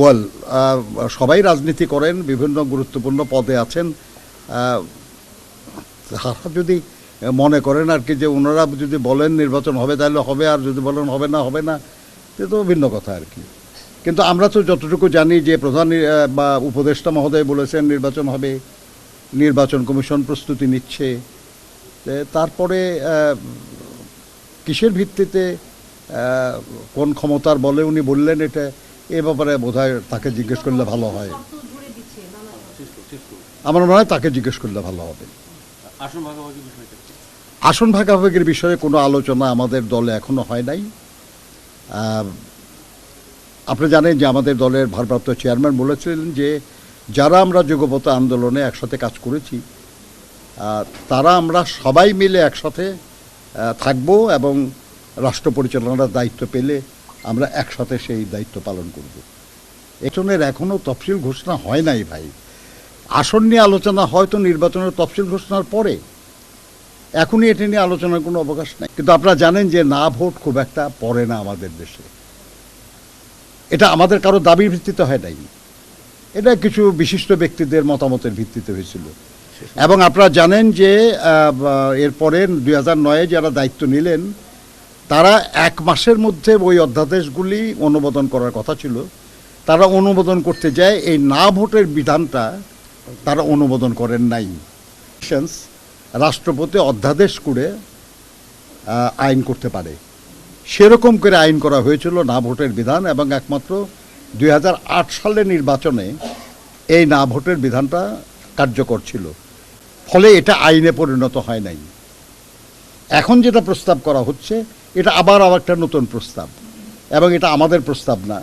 Well সবাই রাজনীতি করেন, বিভিন্ন গুরুত্বপূর্ণ পদে আছেন। তারা যদি মনে করেন আর কি যে ওনারা যদি বলেন নির্বাচন হবে, তাহলে হবে, আর যদি বলেন হবে না হবে না সে তো ভিন্ন কথা আর কি। কিন্তু আমরা তো যতটুকু জানি যে প্রধান বা উপদেষ্টা মহোদয় বলেছেন নির্বাচন হবে, নির্বাচন কমিশন প্রস্তুতি নিচ্ছে তারপরে কিসের ভিত্তিতে কোন ক্ষমতার বলে উনি বললেন এটা এ ব্যাপারে বোধহয় তাকে জিজ্ঞেস করলে ভালো হয়। আমার মনে হয় তাকে জিজ্ঞেস করলে ভালো হবে। আসন ভাগাভাগি আসন ভাগাভাগির বিষয়ে কোনো আলোচনা আমাদের দলে এখনও হয় নাই। আপনি জানেন যে আমাদের দলের ভারপ্রাপ্ত চেয়ারম্যান বলেছিলেন যে যারা আমরা যুগপত আন্দোলনে একসাথে কাজ করেছি তারা আমরা সবাই মিলে একসাথে থাকব এবং রাষ্ট্র পরিচালনার দায়িত্ব পেলে আমরা একসাথে সেই দায়িত্ব পালন করব। এজনের এখনও তফসিল ঘোষণা হয় নাই ভাই। আসন নিয়ে আলোচনা হয়তো নির্বাচনের তফসিল ঘোষণার পরে। এখনই এটা নিয়ে আলোচনার কোনো অবকাশ নাই। কিন্তু আপনারা জানেন যে না ভোট খুব একটা পড়ে না আমাদের দেশে। এটা আমাদের কারও দাবির ভিত্তিতে হয় নাই। এটা কিছু বিশিষ্ট ব্যক্তিদের মতামতের ভিত্তিতে হয়েছিল। এবং আপনারা জানেন যে এরপরে দুই হাজার নয়ে যারা দায়িত্ব নিলেন তারা এক মাসের মধ্যে ওই অধ্যাদেশগুলি অনুমোদন করার কথা ছিল। তারা অনুমোদন করতে যায়, এই না ভোটের বিধানটা তারা অনুমোদন করেন নাই। রাষ্ট্রপতি অধ্যাদেশ করে আইন করতে পারে। সেরকম করে আইন করা হয়েছিল না ভোটের বিধান এবং একমাত্র দু হাজার আট সালের নির্বাচনে এই না ভোটের বিধানটা কার্যকর ছিল। ফলে এটা আইনে পরিণত হয় নাই। এখন যেটা প্রস্তাব করা হচ্ছে এটা আবার আবার একটা নতুন প্রস্তাব। এবং এটা আমাদের প্রস্তাব না।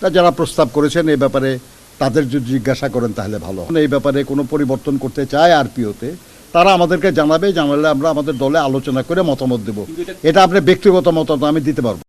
তা যারা প্রস্তাব করেছেন এই ব্যাপারে তাদের যদি জিজ্ঞাসা করেন তাহলে ভালো হয়। এই ব্যাপারে কোনো পরিবর্তন করতে চায় আর পিওতে তারা আমাদেরকে জানাবে জানালে আমরা আমাদের দলে আলোচনা করে মতামত দেব। এটা- আপনার আপনি ব্যক্তিগত মতামত আমি দিতে পারব